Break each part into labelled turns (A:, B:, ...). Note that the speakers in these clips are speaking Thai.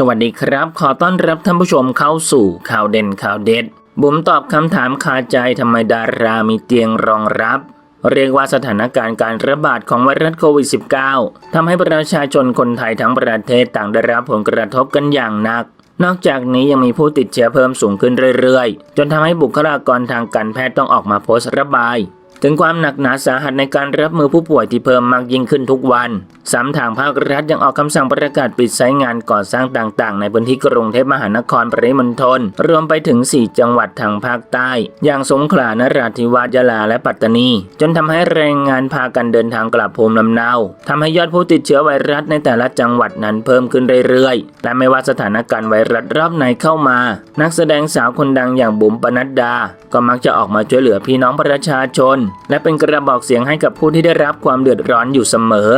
A: สวัสดีครับ ขอต้อนรับท่านผู้ชมเข้าสู่ข่าวเด่นข่าวเด็ด บุ๋มตอบคำถามคาใจทำไมดารามีเตียงรองรับ เรียกว่าสถานการณ์การระบาดของไวรัสโควิด -19 ทำให้ประชาชนคนไทยทั้งประเทศต่างได้รับผลกระทบกันอย่างหนัก นอกจากนี้ยังมีผู้ติดเชื้อเพิ่มสูงขึ้นเรื่อยๆ จนทำให้บุคลากรทางการแพทย์ต้องออกมาโพสต์ระบาย ถึงความหนักหนาสาหัสในการรับมือผู้ป่วยที่เพิ่มมากยิ่งขึ้นทุกวันสามทางภาครัฐยังออกคำสั่งประกาศปิดไซต์งานก่อสร้างต่างๆ ในพื้นที่กรุงเทพมหานครปริมณฑลรวมไปถึง 4 จังหวัดทางภาคใต้ อย่างสงขลานราธิวาสยะลาและปัตตานี จนทำให้แรงงานพากันเดินทางกลับภูมิลำเนาทำให้ยอดผู้ติดเชื้อไวรัสในแต่ละจังหวัดนั้นเพิ่มขึ้นเรื่อยๆ และไม่ว่าสถานการณ์ไวรัสรอบไหนเข้ามา นักแสดงสาวคนดังอย่างบุ๋มปนัดดา ก็มักจะออกมาช่วยเหลือพี่น้องประชาชนและเป็นกระบอกเสียงให้กับผู้ที่ได้รับความเดือดร้อนอยู่เสมอ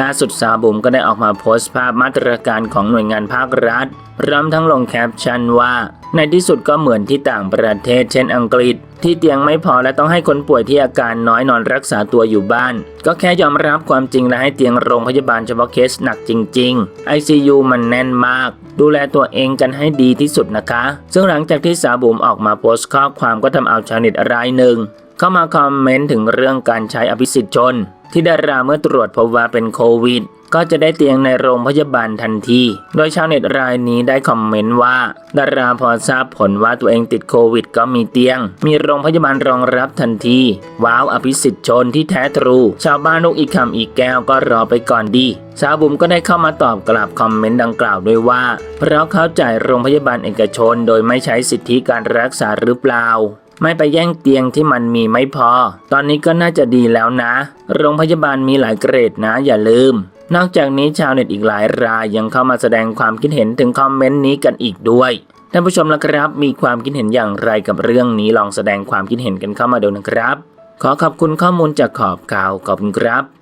A: ล่าสุดสาวบุ๋มก็ได้ออกมาโพสต์ภาพมาตรการของหน่วยงานภาครัฐ พร้อมทั้งลงแคปชั่นว่า ในที่สุดก็เหมือนที่ต่างประเทศเช่นอังกฤษ ที่เตียงไม่พอและต้องให้คนป่วยที่อาการน้อยนอนรักษาตัวอยู่บ้าน ก็แค่ยอมรับความจริงและให้เตียงโรงพยาบาลเฉพาะเคสหนักจริง ๆ ICU มันแน่นมาก ดูแลตัวเองกันให้ดีที่สุดนะคะ ซึ่งหลังจากที่สาวบุ๋มออกมาโพสต์ข้อความก็ทำเอาชาวเน็ตรายหนึ่งเข้ามาคอมเมนต์ถึงเรื่องการใช้อภิสิทธิ์ชน ที่ดาราเมื่อตรวจพบว่าเป็นโควิด ก็จะได้เตียงในโรงพยาบาลทันที โดยชาวเน็ตรายนี้ได้คอมเมนต์ว่า ดาราพอทราบผลว่าตัวเองติดโควิด ก็มีเตียง มีโรงพยาบาลรองรับทันที ว้าวอภิสิทธิ์ชนที่แท้ทรู ชาวบ้านลูกอีกคำอีกแก้วก็รอไปก่อนดีสาวบุ๋มก็ได้เข้ามาตอบกลับคอมเมนต์ดังกล่าวด้วยว่า เพราะเข้าใจโรงพยาบาลเอกชน โดยไม่ใช้สิทธิการรักษาหรือเปล่า ไม่ไปแย่งเตียงที่มันมีไม่พอ ตอนนี้ก็น่าจะดีแล้วนะ โรงพยาบาลมีหลายเกรดนะอย่าลืม นอกจากนี้ชาวเน็ตอีกหลายรายยังเข้ามาแสดงความคิดเห็นถึงคอมเมนต์นี้กันอีกด้วยท่านผู้ชมละครับ มีความคิดเห็นอย่างไรกับเรื่องนี้ลองแสดงความคิดเห็นกันเข้ามาดูนะครับ ขอขอบคุณข้อมูลจากขอบข่าวขอบคุณครับ